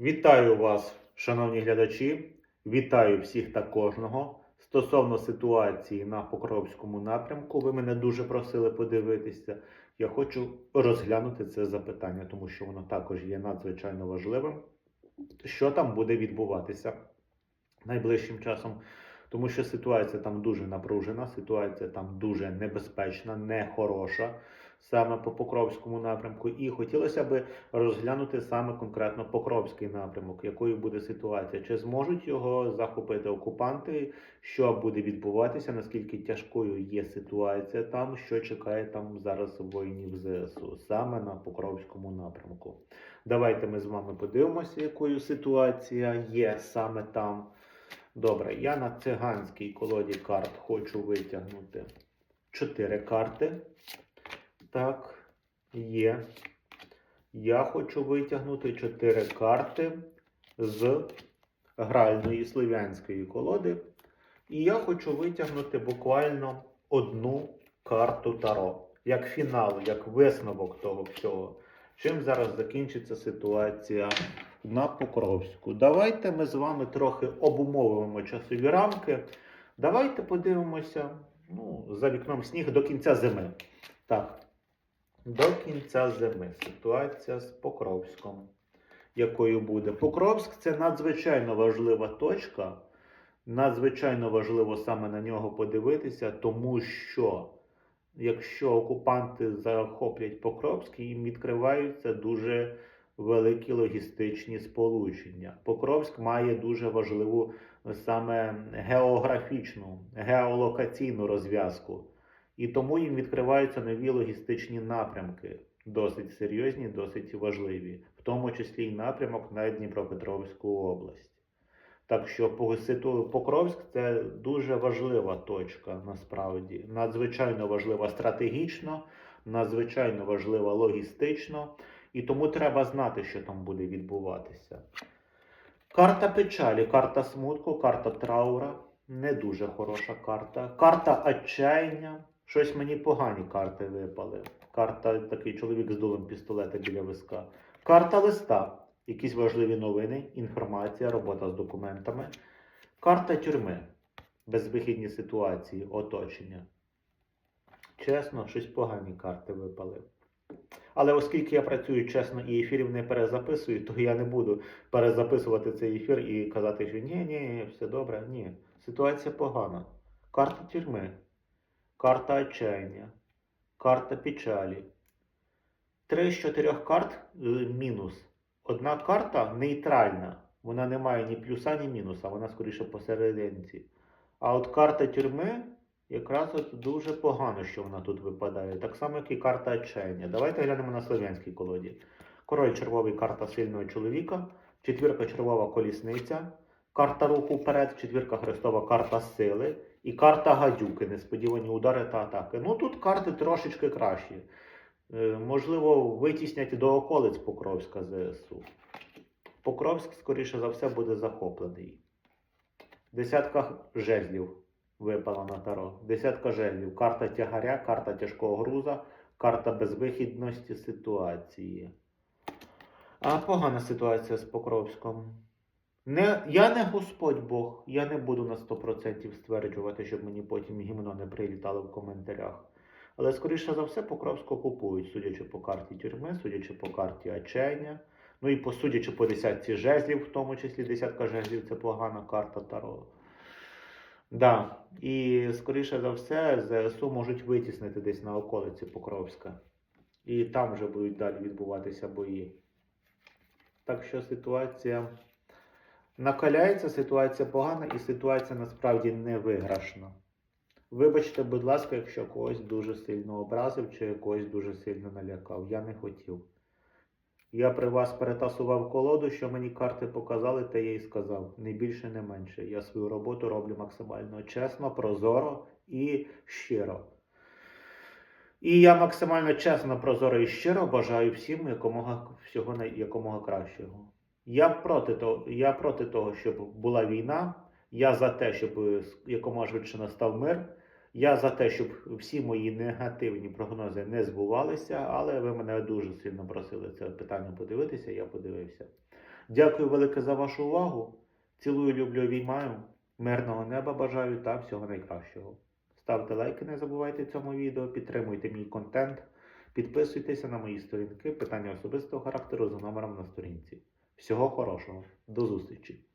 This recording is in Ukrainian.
Вітаю вас, шановні глядачі. Вітаю всіх та кожного. Стосовно ситуації на Покровському напрямку, ви мене дуже просили подивитися. Я хочу розглянути це запитання, тому що воно також є надзвичайно важливим. Що там буде відбуватися найближчим часом? Тому що ситуація там дуже напружена, ситуація там дуже небезпечна, нехороша саме по Покровському напрямку. І хотілося би розглянути саме конкретно Покровський напрямок, якою буде ситуація, чи зможуть його захопити окупанти, що буде відбуватися, наскільки тяжкою є ситуація там, що чекає там зараз воїнів ЗСУ, саме на Покровському напрямку. Давайте ми з вами подивимося, якою ситуація є саме там. Добре, я на циганській колоді карт хочу витягнути 4 карти. Так, є. Я хочу витягнути 4 карти з гральної слов'янської колоди. І я хочу витягнути буквально одну карту Таро. Як фінал, як висновок того всього. Чим зараз закінчиться ситуація на Покровську? Давайте ми з вами трохи обумовимо часові рамки. Давайте подивимося ну, за вікном сніг до кінця зими. Так, до кінця зими ситуація з Покровськом. Якою буде? Покровськ це надзвичайно важлива точка. Надзвичайно важливо саме на нього подивитися, тому що якщо окупанти захоплять Покровськ, їм відкриваються дуже великі логістичні сполучення. Покровськ має дуже важливу саме географічну, геолокаційну розв'язку. І тому їм відкриваються нові логістичні напрямки, досить серйозні, досить важливі, в тому числі і напрямок на Дніпропетровську область. Так що по- Покровськ це дуже важлива точка насправді, надзвичайно важлива стратегічно, надзвичайно важлива логістично, і тому треба знати, що там буде відбуватися. Карта печалі, карта смутку, карта траура. Не дуже хороша карта. Карта отчаяння. Щось мені погані карти випали. Карта такий чоловік з дулем пістолета біля виска. Карта листа. Якісь важливі новини, інформація, робота з документами. Карта тюрми. Безвихідні ситуації, оточення. Чесно, щось погані карти випали. Але оскільки я працюю чесно і ефірів не перезаписую, то я не буду перезаписувати цей ефір і казати, що ні, ні, все добре. Ні. Ситуація погана. Карта тюрми, карта отчаяння, карта печалі. Три з чотирьох карт е, мінус. Одна карта нейтральна. Вона не має ні плюса, ні мінуса, вона скоріше посерединці. А от карта тюрми якраз от дуже погано, що вона тут випадає. Так само, як і карта отчаяння. Давайте глянемо на слов'янській колоді. Король червовий карта сильного чоловіка, четвірка червова колісниця, карта руху вперед, четвірка хрестова карта сили і карта гадюки, несподівані удари та атаки. Ну тут карти трошечки кращі. Е, Можливо, витіснять до околиць Покровська ЗСУ. Покровськ, скоріше за все, буде захоплений. Десятка жезлів випала на таро. Десятка жезлів. Карта тягаря, карта тяжкого груза, карта безвихідності ситуації. А погана ситуація з Покровськом. Не, я не Господь Бог, я не буду на 100% стверджувати, щоб мені потім гімно не прилітало в коментарях. Але, скоріше за все, Покровську купують, судячи по карті тюрми, судячи по карті отчаяння. Ну і по судячи по десятці жезлів, в тому числі десятка жезлів це погана карта Таро. Да. І, скоріше за все, ЗСУ можуть витіснити десь на околиці Покровська. І там вже будуть далі відбуватися бої. Так що ситуація накаляється, ситуація погана і ситуація насправді не виграшна. Вибачте, будь ласка, якщо когось дуже сильно образив чи когось дуже сильно налякав. Я не хотів. Я при вас перетасував колоду, що мені карти показали, те я й сказав. Не більше, не менше. Я свою роботу роблю максимально чесно, прозоро і щиро. І я максимально чесно, прозоро і щиро бажаю всім якомога всього якомога кращого. Я проти того, я проти того, щоб була війна. Я за те, щоб е, якомога швидше настав мир. Я за те, щоб всі мої негативні прогнози не збувалися, але ви мене дуже сильно просили це питання подивитися, я подивився. Дякую велике за вашу увагу. Цілую, люблю, обіймаю. Мирного неба бажаю та всього найкращого. Ставте лайки, не забувайте цьому відео, підтримуйте мій контент, підписуйтеся на мої сторінки, питання особистого характеру за номером на сторінці. Всього хорошого, до зустрічі!